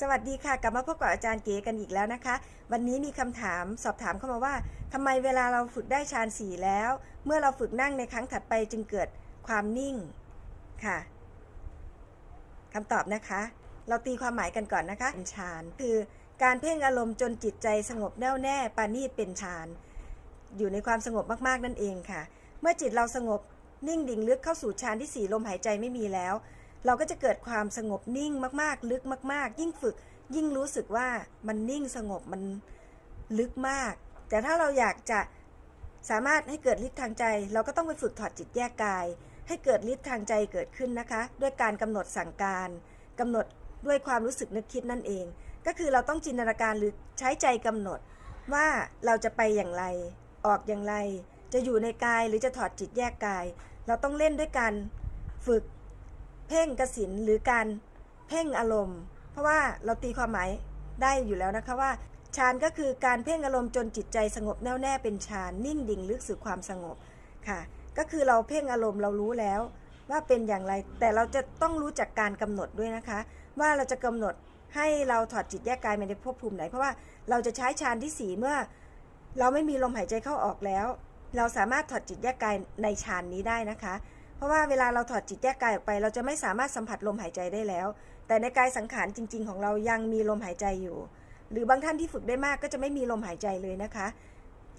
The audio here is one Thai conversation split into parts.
สวัสดีค่ะ กลับมาพบกับอาจารย์เก๋กันอีกแล้วนะคะ วันนี้มีคำถามสอบถามเข้ามาว่าทำไมเวลาเราฝึกได้ฌานสี่แล้ว เมื่อเราฝึกนั่งในครั้งถัดไปจึงเกิดความนิ่งค่ะคำตอบนะคะ เราตีความหมายกันก่อนนะคะฌานคือการเพ่งอารมณ์จนจิตใจสงบแน่วแน่ปานีตเป็นฌานอยู่ในความสงบมากๆนั่นเองค่ะ เมื่อจิตเราสงบนิ่งดิ่งลึกเข้าสู่ฌานที่สี่ลมหายใจไม่มีแล้ว เราก็จะเกิดความสงบนิ่งมากๆ ลึกมาก ๆ ยิ่งฝึกยิ่งรู้สึกว่ามันนิ่งสงบมันลึกมาก แต่ถ้าเราอยากจะสามารถให้เกิดฤทธิ์ทางใจ เราก็ต้องไปฝึกถอดจิตแยกกาย ให้เกิดฤทธิ์ทางใจเกิดขึ้นนะคะ ด้วยการกำหนดสั่งการกำหนดด้วยความรู้สึกนึกคิดนั่นเอง ก็คือเราต้องจินตนาการหรือใช้ใจกำหนดว่าเราจะไปอย่างไร ออกอย่างไร จะอยู่ในกายหรือจะถอดจิตแยกกาย เราต้องเล่นด้วยการฝึก เพ่งกสินหรือการเพ่งอารมณ์ เพราะว่าเราตีความหมายได้อยู่แล้วนะคะว่าฌานก็คือการเพ่งอารมณ์จนจิตใจสงบแน่วแน่เป็นฌานนิ่งดิ่งลึกสู่ความสงบค่ะ ก็คือเราเพ่งอารมณ์เรารู้แล้ว ว่าเป็นอย่างไร แต่เราจะต้องรู้จักการกำหนดด้วยนะคะ ว่าเราจะกำหนดให้เราถอดจิตแยกกายไปในภพภูมิไหน เพราะว่าเราจะใช้ฌานที่สีเมื่อ เราไม่มีลมหายใจเข้าออกแล้ว เราสามารถถอดจิตแยกกายในฌานนี้ได้นะคะ เพราะว่าเวลาเราถอดจิตแยกกายออกไป เราจะไม่สามารถสัมผัสลมหายใจได้แล้ว แต่ในกายสังขารจริง ๆ ของเรายังมีลมหายใจอยู่ หรือบางท่านที่ฝึกได้มากก็จะไม่มีลมหายใจเลยนะคะ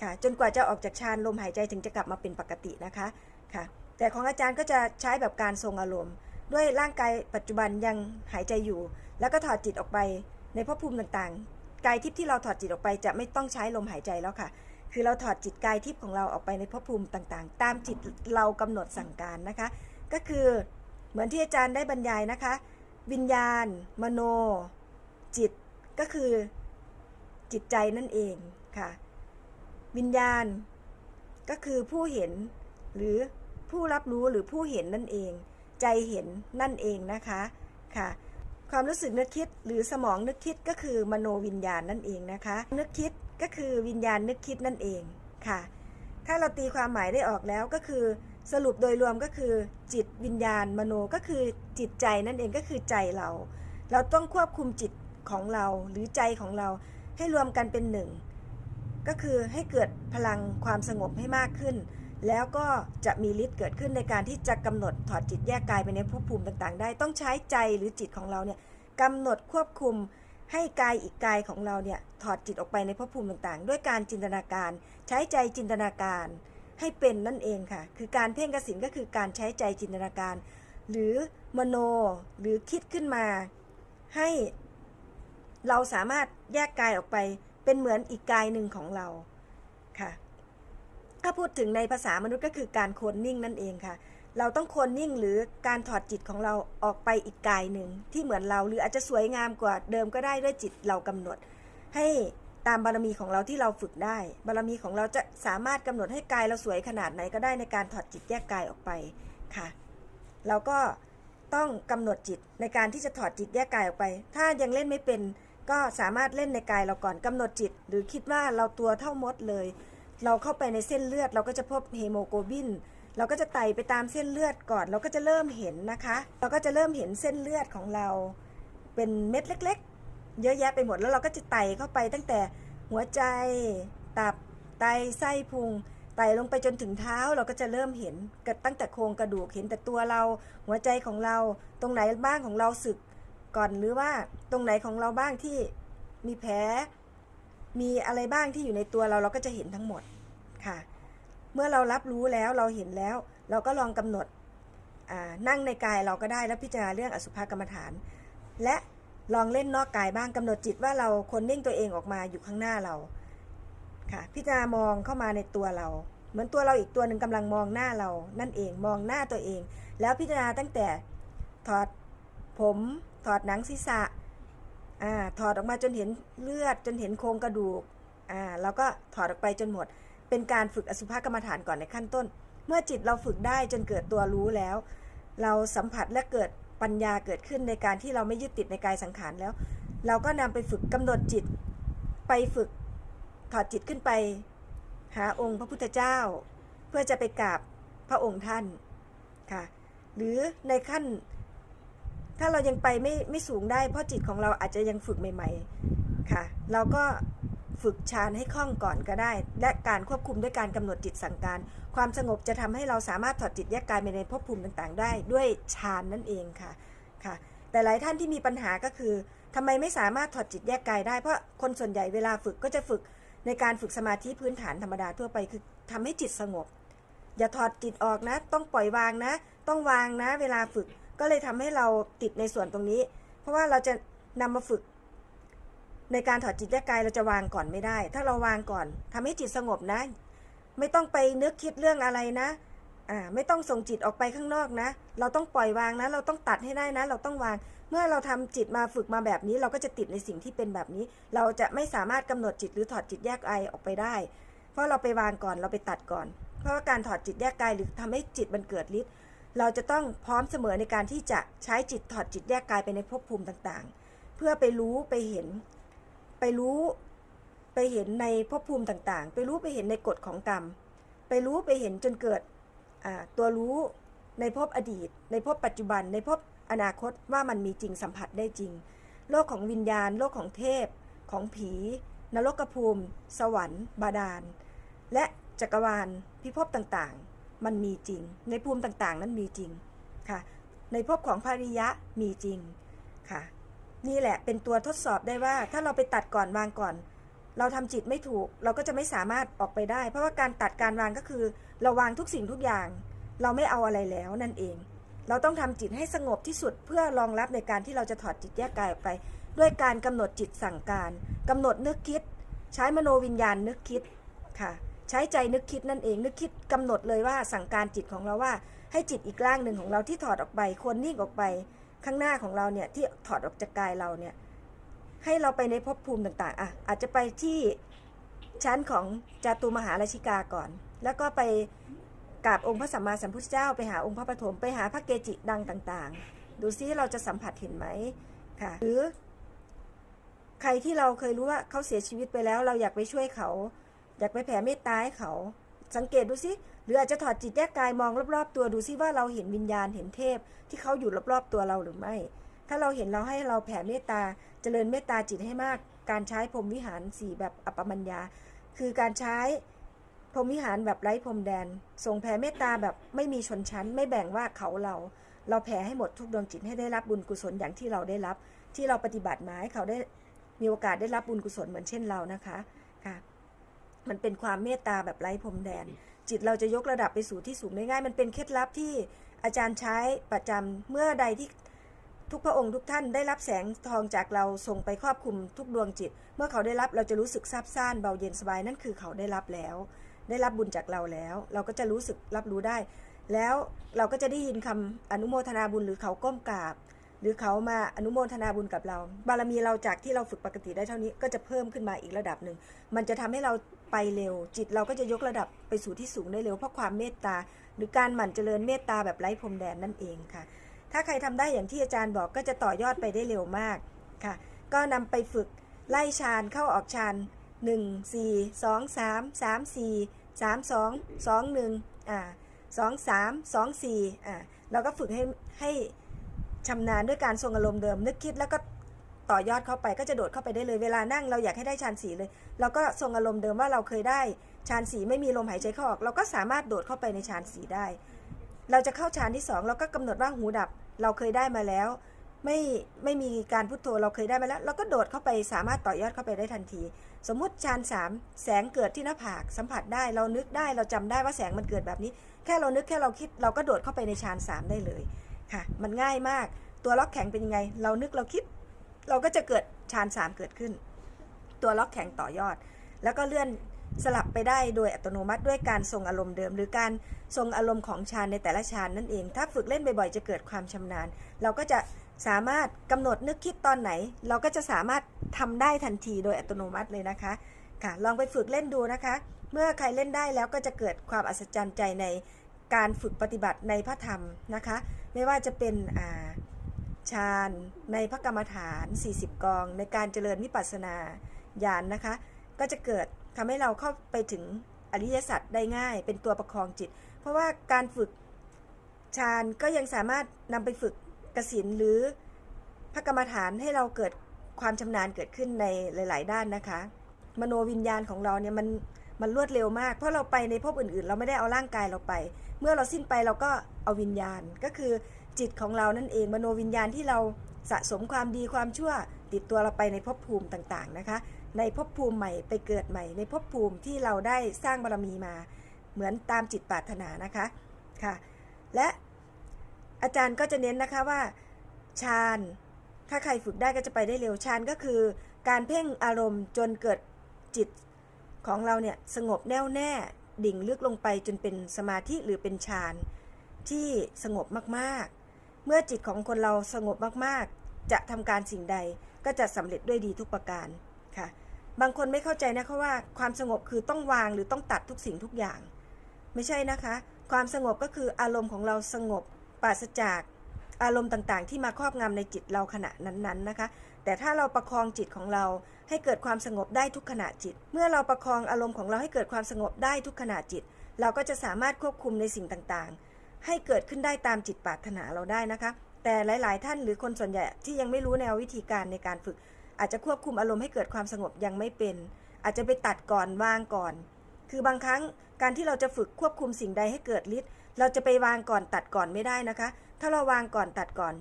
ค่ะจนกว่าจะออกจากฌานลมหายใจถึงจะกลับมาเป็นปกตินะคะค่ะแต่ของอาจารย์ก็จะใช้แบบการทรงอารมณ์ ด้วยร่างกายปัจจุบันยังหายใจอยู่ แล้วก็ถอดจิตออกไปในภพภูมิต่างๆ กายทิพย์ที่เราถอดจิตออกไปจะไม่ต้องใช้ลมหายใจแล้วค่ะ คือเราถอดจิตกายทิพย์ของเราออกไปในภพภูมิต่างๆ ตามจิตเรากำหนดสั่งการนะคะ ก็คือเหมือนที่อาจารย์ได้บรรยายนะคะ วิญญาณ มโน จิตก็คือจิตใจนั่นเองค่ะ วิญญาณก็คือผู้เห็นหรือผู้รับรู้หรือผู้เห็นนั่นเอง ใจเห็นนั่นเองนะคะค่ะ ความรู้สึกนึกคิดหรือสมองนึกคิดก็คือมโนวิญญาณนั่นเองนะคะ นึกคิด ก็คือวิญญาณนึกคิดนั่นเองค่ะ ถ้าเราตีความหมายได้ออกแล้วก็คือสรุปโดยรวมก็คือ จิตวิญญาณมโนก็คือจิตใจนั่นเองก็คือใจเรา เราต้องควบคุมจิตของเราหรือใจของเราให้รวมกันเป็นหนึ่งก็คือให้เกิดพลังความสงบให้มากขึ้น แล้วก็จะมีฤทธิ์เกิดขึ้นในการที่จะกำหนดถอดจิตแยกกายไปในภพภูมิต่างๆ ได้ ต้องใช้ใจหรือจิตของเราเนี่ยกำหนดควบคุม ให้กายอีกกายของเราเนี่ยถอดจิตออกไปในภพภูมิต่างๆ ด้วยการจินตนาการใช้ใจจินตนาการ ให้เป็นนั่นเองค่ะ คือการเพ่งกสินก็คือการใช้ใจจินตนาการ หรือมโนหรือคิดขึ้นมา ให้เราสามารถแยกกายออกไปเป็นเหมือนอีกกายหนึ่งของเราค่ะถ้าพูดถึงในภาษามนุษย์ก็คือการโคนนิ่งนั่นเองค่ะ เราต้องคนนิ่งหรือการถอดจิตของเราออกไปอีกกายหนึ่งที่เหมือนเราหรืออาจจะสวยงามกว่าเดิมก็ได้ด้วยจิตเรากำหนด ให้ตามบารมีของเราที่เราฝึกได้ บารมีของเราจะสามารถกำหนดให้กายเราสวยขนาดไหนก็ได้ในการถอดจิตแยกกายออกไปค่ะเราก็ต้องกำหนดจิตในการที่จะถอดจิตแยกกายออกไป ถ้ายังเล่นไม่เป็นก็สามารถเล่นในกายเราก่อนกำหนดจิต หรือคิดว่าเราตัวเท่ามดเลย เราเข้าไปในเส้นเลือดเราก็จะพบเฮโมโกลบิน เราก็จะไต่ไปตามเส้นเลือดก่อน เราก็จะเริ่มเห็นนะคะ เราก็จะเริ่มเห็นเส้นเลือดของเรา เป็นเม็ดเล็ก ๆ เยอะแยะไปหมดแล้วเราก็จะไต่เข้าไปตั้งแต่หัวใจ ตับ ไต ไส้พุง ไต่ลงไปจนถึงเท้าเราก็จะเริ่มเห็นกัตั้งแต่โครงกระดูกเห็นแต่ตัวเรา หัวใจของเรา ตรงไหนบ้างของเราสึกก่อนหรือว่าตรงไหนของเราบ้างที่มีแผล มีอะไรบ้างที่อยู่ในตัวเราเราก็จะเห็นทั้งหมดค่ะ เมื่อเรารับรู้แล้วเราเห็นแล้ว เราก็ลองกำหนดนั่งในกายเราก็ได้แล้วพิจารณาเรื่องอสุภกรรมฐาน และลองเล่นนอกกายบ้างกำหนดจิตว่าเราคนนิ่งตัวเองออกมาอยู่ข้างหน้าเราค่ะพิจารณามองเข้ามาในตัวเรา เหมือนตัวเราอีกตัวหนึ่งกำลังมองหน้าเรานั่นเองมองหน้าตัวเอง แล้วพิจารณาตั้งแต่ถอดผมถอดหนังศีรษะอ่าถอดออกมาจนเห็นเลือดจนเห็นโครงกระดูกอ่าแล้วก็ถอดออกไปจนหมด เป็นการฝึกอสุภกรรมฐานก่อนในขั้นต้น เมื่อจิตเราฝึกได้จนเกิดตัวรู้แล้ว เราสัมผัสและเกิดปัญญาเกิดขึ้นในการที่เราไม่ยึดติดในกายสังขารแล้ว เราก็นำไปฝึกกำหนดจิต ไปฝึกถอดจิตขึ้นไป หาองค์พระพุทธเจ้า เพื่อจะไปกราบพระองค์ท่านค่ะ หรือในขั้น ถ้าเรายังไปไม่ไม่สูงได้เพราะจิตของเราอาจจะยังฝึกใหม่ ๆ ค่ะ เราก็ ฝึกฌานให้คล่องก่อนก็ได้ และการควบคุมด้วยการกำหนดจิตสั่งการ ความสงบจะทำให้เราสามารถถอดจิตแยกกายไปในภพภูมิต่างๆ ได้ด้วยฌานนั่นเองค่ะค่ะ แต่หลายท่านที่มีปัญหาก็คือทำไมไม่สามารถถอดจิตแยกกายได้เพราะคนส่วนใหญ่เวลาฝึกก็จะฝึกในการฝึกสมาธิพื้นฐานธรรมดาทั่วไปคือทำให้จิตสงบ อย่าถอดจิตออกนะ ต้องปล่อยวางนะ ต้องวางนะ เวลาฝึกก็เลยทำให้เราติดในส่วนตรงนี้ เพราะว่าเราจะนำมาฝึก ในการถอดจิตแยกกายเราจะวางก่อนไม่ได้ ถ้าเราวางก่อนทำให้จิตสงบนะ ไม่ต้องไปนึกคิดเรื่องอะไรนะอ่าไม่ต้องส่งจิตออกไปข้างนอกนะ เราต้องปล่อยวางนะ เราต้องตัดให้ได้นะ เราต้องวาง เมื่อเราทำจิตมาฝึกมาแบบนี้ เราก็จะติดในสิ่งที่เป็นแบบนี้ เราจะไม่สามารถกำหนดจิตหรือถอดจิตแยกกายออกไปได้ เพราะเราไปวางก่อนเราไปตัดก่อน เพราะว่าการถอดจิตแยกกายหรือทำให้จิตมันเกิดฤทธิ์เราจะต้องพร้อมเสมอในการที่จะใช้จิตถอดจิตแยกกายไปในภพภูมิต่างๆ เพื่อไปรู้ไปเห็น ไปรู้ไปเห็นในภพภูมิต่างๆ ไปรู้ไปเห็นในกฎของกรรม ไปรู้ไปเห็นจนเกิดตัวรู้ในภพอดีต ในภพปัจจุบัน ในภพอนาคตว่ามันมีจริงสัมผัสได้จริง โลกของวิญญาณ โลกของเทพ ของผี นรกภูมิ สวรรค์ บาดาล และจักรวาลพิภพต่างๆ มันมีจริง ในภูมิต่างๆ นั้นมีจริงค่ะ ในภพของภริยะมีจริงค่ะ นี่แหละเป็นตัวทดสอบได้ว่า ถ้าเราไปตัดก่อนวางก่อน เราทำจิตไม่ถูก เราก็จะไม่สามารถออกไปได้ เพราะว่าการตัดการวางก็คือ เราวางทุกสิ่งทุกอย่าง เราไม่เอาอะไรแล้วนั่นเอง เราต้องทำจิตให้สงบที่สุดเพื่อรองรับในการที่เราจะถอดจิตแยกกายออกไป ด้วยการกำหนดจิตสั่งการกำหนดนึกคิด ใช้มโนวิญญาณนึกคิดค่ะใช้ใจนึกคิดนั่นเองนึกคิดกำหนดเลยว่าสั่งการจิตของเราว่า ให้จิตอีกร่างหนึ่งของเราที่ถอดออกไปควรนิ่งออกไป ข้างหน้าของเราเนี่ยที่ถอดออกจากกายเราเนี่ยให้เราไปในภพภูมิต่างๆอะอาจจะไปที่ชั้นของจาตุมหาราชิกาก่อน แล้วก็ไปกราบองค์พระสัมมาสัมพุทธเจ้า ไปหาองค์พระปฐมไปหาพระเกจิดังต่างๆ ดูซิเราจะสัมผัสเห็นไหมค่ะหรือใครที่เราเคยรู้ว่าเขาเสียชีวิตไปแล้ว เราอยากไปช่วยเขา อยากไปแผ่เมตตาให้เขา สังเกตดูสิ รืออาจจะถอดจิตแยกกายมองรอบๆ ตัวดูซิว่าเราเห็นวิญญาณเห็นเทพ ที่เขาอยู่รอบๆตัวเราหรือไม่ ถ้าเราเห็นเราให้เราแผ่เมตตาเจริญเมตตาจิตให้มาก การใช้พรมวิหารสี่แบบอปมัญญา คือการใช้พรมวิหารแบบไร้พรมแดนส่งแผ่เมตตาแบบไม่มีชนชั้น ไม่แบ่งว่าเขาเรา เราแผ่ให้หมดทุกดวงจิตให้ได้รับบุญกุศลอย่างที่เราได้รับ ที่เราปฏิบัติมาให้เขาได้มีโอกาสได้รับบุญกุศลเหมือนเช่นเรานะคะค่ะ มันเป็นความเมตตาแบบไร้พรมแดน จิตเราจะยกระดับไปสู่ที่สูงได้ง่าย มันเป็นเคล็ดลับที่อาจารย์ใช้ประจำเมื่อใดที่ทุกพระองค์ทุกท่านได้รับแสงทองจากเราส่งไปครอบคลุมทุกดวงจิต เมื่อเขาได้รับเราจะรู้สึกซาบซ่านเบาเย็นสบายนั่นคือเขาได้รับแล้ว ได้รับบุญจากเราแล้ว เราก็จะรู้สึกรับรู้ได้ แล้วเราก็จะได้ยินคำอนุโมทนาบุญหรือเขาก้มกราบ หรือเขามาอนุโมทนาบุญกับเรา บารมีเราจากที่เราฝึกปกติได้เท่านี้ก็จะเพิ่มขึ้นมาอีกระดับหนึ่งมันจะทำให้เรา ไปเร็ว จิตเราก็จะยกระดับไปสู่ที่สูงได้เร็วเพราะความเมตตา หรือการหมั่นเจริญเมตตาแบบไร้พรมแดนนั่นเองค่ะ ถ้าใครทำได้อย่างที่อาจารย์บอกก็จะต่อยอดไปได้เร็วมากค่ะ ก็นำไปฝึกไล่ฌานเข้าออกฌาน1 4 2 3 3 4 3 2 2 1อ่า2 3 2 4อ่าเราก็ฝึกให้ให้ชำนาญด้วยการทรงอารมณ์เดิมนึกคิดแล้วก็ ต่อยอดเข้าไปก็จะโดดเข้าไปได้เลยเวลานั่งเราอยากให้ได้ฌานสีเลย เราก็ทรงอารมณ์เดิมว่าเราเคยได้ฌานสีไม่มีลมหายใจเข้าออก เราก็สามารถโดดเข้าไปในฌานสีได้ เราจะเข้าฌานที่สองเราก็กำหนดว่าหูดับ เราเคยได้มาแล้ว ไม่ไม่มีการพุทโธเราเคยได้มาแล้ว เราก็โดดเข้าไปสามารถต่อยอดเข้าไปได้ทันที สมมุติฌานสามแสงเกิดที่หน้าผากสัมผัสได้ เรานึกได้เราจำได้ว่าแสงมันเกิดแบบนี้ แค่เรานึกแค่เราคิดเราก็โดดเข้าไปในฌานสามได้เลยค่ะ มันง่ายมากตัวล็อกแข็งเป็นยังไง เรานึกเราคิด เราก็จะเกิดฌานสามเกิดขึ้น ตัวล็อกแข็งต่อยอด แล้วก็เลื่อนสลับไปได้โดยอัตโนมัติด้วยการทรงอารมณ์เดิม หรือการทรงอารมณ์ของฌานในแต่ละฌานนั่นเอง ถ้าฝึกเล่นบ่อยๆ จะเกิดความชำนาญ เราก็จะสามารถกำหนดนึกคิดตอนไหน เราก็จะสามารถทำได้ทันทีโดยอัตโนมัติเลยนะคะค่ะลองไปฝึกเล่นดูนะคะ เมื่อใครเล่นได้แล้วก็จะเกิดความอัศจรรย์ใจในการฝึกปฏิบัติในพระธรรมนะคะ ไม่ว่าจะเป็นอ่า ฌานในพระกรรมฐาน 40 กอง ในการเจริญวิปัสสนาญาณนนะคะ ก็จะเกิดทำให้เราเข้าไปถึงอริยสัจได้ง่าย เป็นตัวประคองจิต เพราะว่าการฝึกฌานก็ยังสามารถนำไปฝึกกสินหรือพระกรรมฐานให้เราเกิดความชำนาญเกิดขึ้นในหลาย ๆ ด้านนะคะ มโนวิญญาณของเราเนี่ยมันมันรวดเร็วมาก เพราะเราไปในภพอื่น ๆ เราไม่ได้เอาร่างกายเราไป เมื่อเราสิ้นไปเราก็เอาวิญญาณก็คือ จิตของเรานั่นเองมโนวิญญาณที่เราสะสมความดีความชั่วติดตัวเราไปในภพภูมิต่างๆนะคะ ในภพภูมิใหม่ไปเกิดใหม่ ในภพภูมิที่เราได้สร้างบารมีมา เหมือนตามจิตปรารถนานะคะค่ะ และอาจารย์ก็จะเน้นนะคะว่าฌานถ้าใครฝึกได้ก็จะไปได้เร็วฌานก็คือ การเพ่งอารมณ์จนเกิดจิตของเราเนี่ยสงบแน่วแน่ดิ่งลึกลงไปจนเป็นสมาธิหรือเป็นฌานที่สงบมากๆ เมื่อจิตของคนเราสงบมากๆ จะทำการสิ่งใดก็จะสำเร็จด้วยดีทุกประการค่ะ บางคนไม่เข้าใจนะคะว่าความสงบคือต้องวางหรือต้องตัดทุกสิ่งทุกอย่าง ไม่ใช่นะคะ ความสงบก็คืออารมณ์ของเราสงบปราศจากอารมณ์ต่างๆ ที่มาครอบงำในจิตเราขณะนั้นๆนะคะ แต่ถ้าเราประคองจิตของเราให้เกิดความสงบได้ทุกขณะจิต เมื่อเราประคองอารมณ์ของเราให้เกิดความสงบได้ทุกขณะจิต เราก็จะสามารถควบคุมในสิ่งต่างๆ ให้เกิดขึ้นได้ตามจิตปรารถนาเราได้นะคะ แต่หลาย ๆ ท่านหรือคนส่วนใหญ่ที่ยังไม่รู้แนววิธีการในการฝึก อาจจะควบคุมอารมณ์ให้เกิดความสงบยังไม่เป็น อาจจะไปตัดก่อนวางก่อน คือบางครั้งการที่เราจะฝึกควบคุมสิ่งใดให้เกิดฤทธิ์เราจะไปวางก่อนตัดก่อนไม่ได้นะคะ ถ้าเราวางก่อนตัดก่อน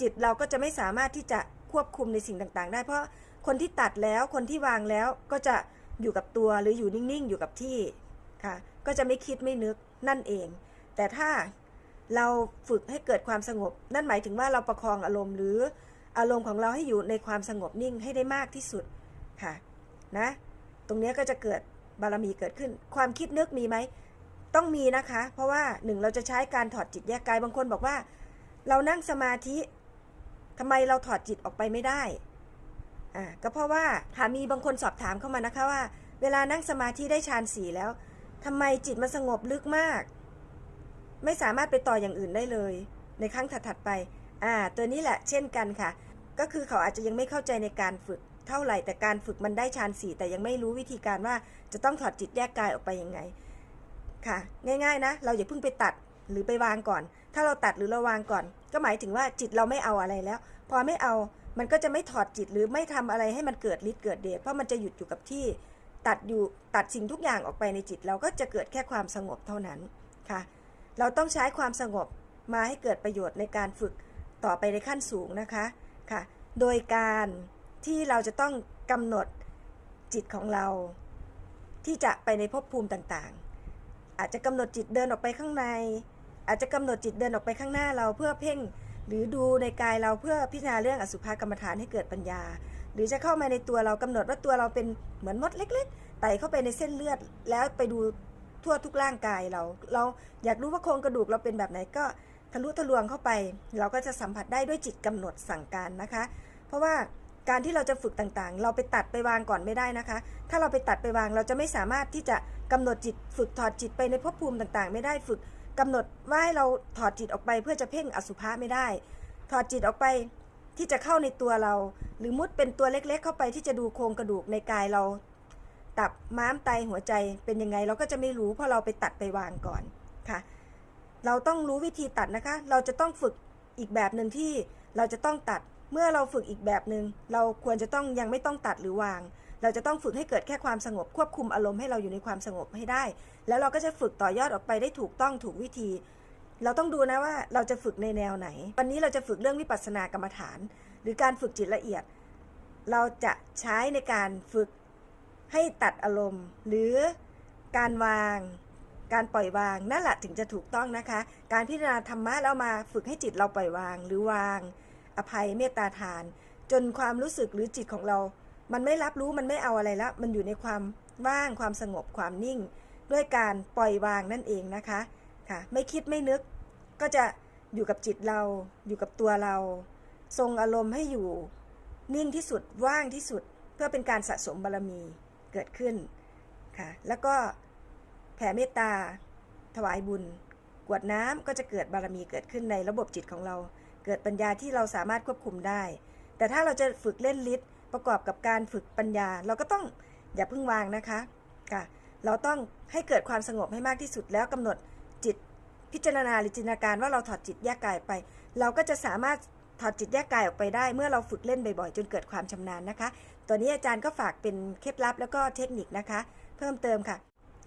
จิตเราก็จะไม่สามารถที่จะควบคุมในสิ่งต่างๆ ได้ เพราะคนที่ตัดแล้วคนที่วางแล้วก็จะอยู่กับตัวหรืออยู่นิ่งๆ อยู่กับที่ค่ะ ก็จะไม่คิดไม่นึกนั่นเอง แต่ถ้าเราฝึกให้เกิดความสงบ นั่นหมายถึงว่าเราประคองอารมณ์หรืออารมณ์ของเราให้อยู่ในความสงบนิ่งให้ได้มากที่สุดค่ะนะตรงนี้ก็จะเกิดบารมีเกิดขึ้น ความคิดนึกมีไหมต้องมีนะคะ เพราะว่าหนึ่งเราจะใช้การถอดจิตแยกกายบางคนบอกว่า เรานั่งสมาธิทำไมเราถอดจิตออกไปไม่ได้อ่าก็เพราะว่าหามีบางคนสอบถามเข้ามานะคะว่า เวลานั่งสมาธิได้ฌานสี่แล้วทำไมจิตมันสงบลึกมาก ไม่สามารถไปต่ออย่างอื่นได้เลย ในครั้งถัดๆไป อ่า ตัวนี้แหละ เช่นกันค่ะ ก็คือเขาอาจจะยังไม่เข้าใจในการฝึกเท่าไหร่ แต่การฝึกมันได้ฌานสี่แต่ยังไม่รู้วิธีการว่าจะต้องถอดจิตแยกกายออกไปยังไง ค่ะ ง่าย ๆ นะ เราอย่าเพิ่งไปตัดหรือไปวางก่อน ถ้าเราตัดหรือเราวางก่อน ก็หมายถึงว่าจิตเราไม่เอาอะไรแล้ว พอไม่เอา มันก็จะไม่ถอดจิตหรือไม่ทำอะไรให้มันเกิดฤทธิ์เกิดเดช เพราะมันจะหยุดอยู่กับที่ ตัดอยู่ตัดสิ่งทุกอย่างออกไปในจิต เราก็จะเกิดแค่ความสงบเท่านั้น ค่ะ เราต้องใช้ความสงบมาให้เกิดประโยชน์ในการฝึกต่อไปในขั้นสูงนะคะค่ะ โดยการที่เราจะต้องกำหนดจิตของเรา ที่จะไปในภพภูมิต่างๆ อาจจะกำหนดจิตเดินออกไปข้างใน อาจจะกำหนดจิตเดินออกไปข้างหน้าเราเพื่อเพ่ง หรือดูในกายเราเพื่อพิจารณาเรื่องอสุภกรรมฐานให้เกิดปัญญา หรือจะเข้ามาในตัวเรากำหนดว่าตัวเราเป็นเหมือนมดเล็ก ๆไต่เข้าไปในเส้นเลือด แล้วไปดู ทั่วทุกร่างกายเรา เราอยากรู้ว่าโครงกระดูกเราเป็นแบบไหนก็ทะลุทะลวงเข้าไป เราก็จะสัมผัสได้ด้วยจิตกำหนดสั่งการนะคะ เพราะว่าการที่เราจะฝึกต่างๆ เราไปตัดไปวางก่อนไม่ได้นะคะ ถ้าเราไปตัดไปวางเราจะไม่สามารถที่จะกำหนดจิตฝึกถอดจิตไปในภพภูมิต่างๆ ไม่ได้ฝึกกำหนดว่าให้เราถอดจิตออกไปเพื่อจะเพ่งอสุภะไม่ได้ ถอดจิตออกไปที่จะเข้าในตัวเรา หรือมุดเป็นตัวเล็กๆ เข้าไปที่จะดูโครงกระดูกในกายเรา ตับม้ามไตหัวใจเป็นยังไง เราก็จะไม่รู้เพราะเราไปตัดไปวางก่อนค่ะ เราต้องรู้วิธีตัดนะคะ เราจะต้องฝึกอีกแบบหนึ่งที่เราจะต้องตัดเมื่อเราฝึกอีกแบบหนึ่งเราควรจะต้องยังไม่ต้องตัดหรือวาง เราจะต้องฝึกให้เกิดแค่ความสงบควบคุมอารมณ์ให้เราอยู่ในความสงบให้ได้ แล้วเราก็จะฝึกต่อยอดออกไปได้ถูกต้องถูกวิธี เราต้องดูนะว่าเราจะฝึกในแนวไหน วันนี้เราจะฝึกเรื่องวิปัสสนากรรมฐาน หรือการฝึกจิตละเอียด เราจะใช้ในการฝึก ให้ตัดอารมณ์ หรือการวาง การปล่อยวางนั่นแหละถึงจะถูกต้องนะคะ การพิจารณาธรรมะแล้วมาฝึกให้จิตเราปล่อยวาง หรือวาง อภัยเมตตาทาน จนความรู้สึกหรือจิตของเรา มันไม่รับรู้มันไม่เอาอะไรแล้วมันอยู่ในความว่างความสงบความนิ่ง ด้วยการปล่อยวางนั่นเองนะคะค่ะไม่คิดไม่นึกก็จะอยู่กับจิตเราอยู่กับตัวเรา ทรงอารมณ์ให้อยู่ นิ่งที่สุดว่างที่สุด เพื่อเป็นการสะสมบารมี กิดขึ้นค่ะแล้วก็แผ่เมตตาถวายบุญ กวดน้ำก็จะเกิดบารมีเกิดขึ้นในระบบจิตของเรา เกิดปัญญาที่เราสามารถควบคุมได้ แต่ถ้าเราจะฝึกเล่นฤทธิ์ประกอบกับการฝึกปัญญา เราก็ต้องอย่าเพิ่งวางนะคะค่ะเราต้องให้เกิดความสงบให้มากที่สุดแล้วกำหนดจิตพิจารณาหรือจินตนาการว่าเราถอดจิตแยกกายไป เราก็จะสามารถถอดจิตแยกกายออกไปได้ เมื่อเราฝึกเล่นบ่อยๆ จนเกิดความชำนาญนะคะ ตัวนี้อาจารย์ก็ฝากเป็นเคล็ดลับแล้วก็เทคนิคนะคะ เพิ่มเติมค่ะ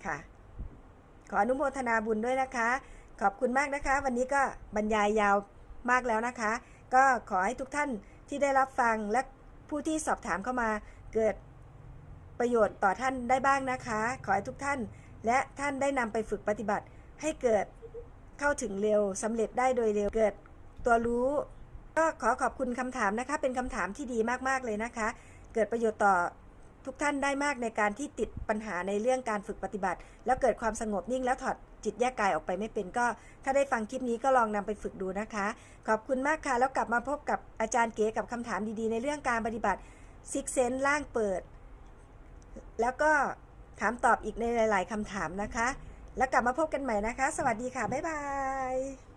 ค่ะ ขออนุโมทนาบุญด้วยนะคะ ขอบคุณมากนะคะ วันนี้ก็บรรยายยาวมากแล้วนะคะ ก็ขอให้ทุกท่านที่ได้รับฟังและผู้ที่สอบถามเข้ามาเกิดประโยชน์ต่อท่านได้บ้างนะคะ ขอให้ทุกท่าน และท่านได้นำไปฝึกปฏิบัติ ให้เกิดเข้าถึงเร็วสำเร็จได้โดยเร็วเกิดตัวรู้ ก็ขอขอบคุณคำถามนะคะ เป็นคำถามที่ดีมากๆเลยนะคะ เกิดประโยชน์ต่อทุกท่านได้มากในการที่ติดปัญหาในเรื่องการฝึกปฏิบัติ แล้วเกิดความสงบนิ่งแล้วถอดจิตแยกกายออกไปไม่เป็นก็ ถ้าได้ฟังคลิปนี้ก็ลองนำไปฝึกดูนะคะ ขอบคุณมากค่ะ แล้วกลับมาพบกับอาจารย์เก๋กับคำถามดีๆ ในเรื่องการปฏิบัติซิกเซนล่างเปิด แล้วก็ถามตอบอีกในหลาย ๆคำถามนะคะ แล้วกลับมาพบกันใหม่นะคะ สวัสดีค่ะ บ๊ายบาย